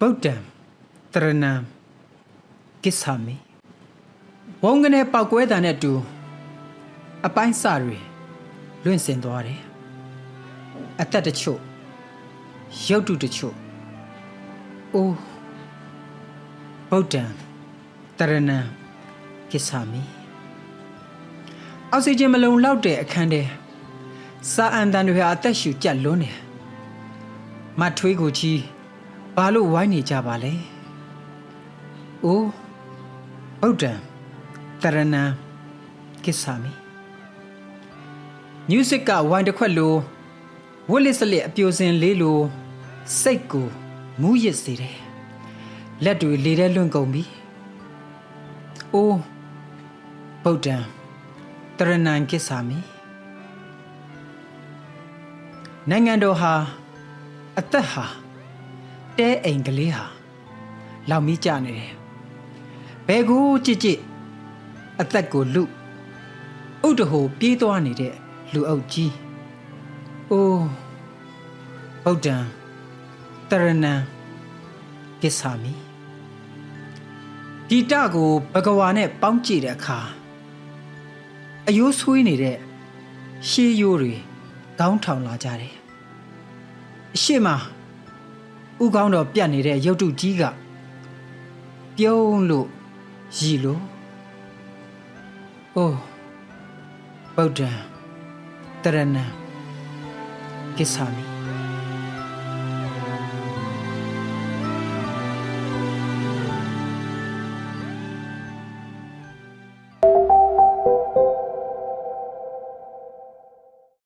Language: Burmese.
ဗုဒ္ဓံတရဏံကိစ္ဆာမိဘုံကနေပောက်ကွဲတာနဲ့အတူအပိုင်းစတွေလွင့်စင်သွားတယ်အသက်တချို့ရုပ်တုတချို့အိုးဗုဒ္ဓံတရဏံကိစ္ဆာမိအောက်ဆီဂျင်မလုံလောက်တဲ့အခန်းထဲစာအန်တန်တွေဟာအသက်ရှူကြက်လွန်းတယ်မတ်ထွေးကိုကြီး ဘာလို့ဝိုင်းနေကြပါလဲအိုးဗုဒ္ဓံတရဏံကိစ္ဆာမိမြူးစစ်ကဝိုင်းတစ်ခွက်လိုဝက်လက်စလက်အပြိုစင်လေးလိုစိတ်ကိုမူးရစ်စေတယ်လက်တွေလေထဲလွင့်ကုန်ပြီအိုးဗုဒ္ဓံတရဏံကိစ္ဆာမိနိုင်ငံတော်ဟာအသက်ဟာ တဲအိမ်ကလေးဟာလောက်မိကြနေတယ်ဘယ်ကိုကြစ်ကြစ်အသက်ကိုလူဥတဟိုပြေးသွားနေတဲ့လူအုပ်ကြီးအိုးဗုဒ္ဓံတရဏံကိစ္ဆာမိဒီတကိုဘဂဝါနဲ့ပေါင်းကြည့်တဲ့အခါအယိုးဆွေးနေတဲ့ရှေးရိုးတွေကောင်းထောင်လာကြတယ်အရှိမ ဥကောင်းတော်ပြတ်နေတဲ့ရုပ်တုကြီးကပြုံးလို့ရည်လို့အိုးဗုဒ္ဓံတရဏံကိစ္ဆာမိ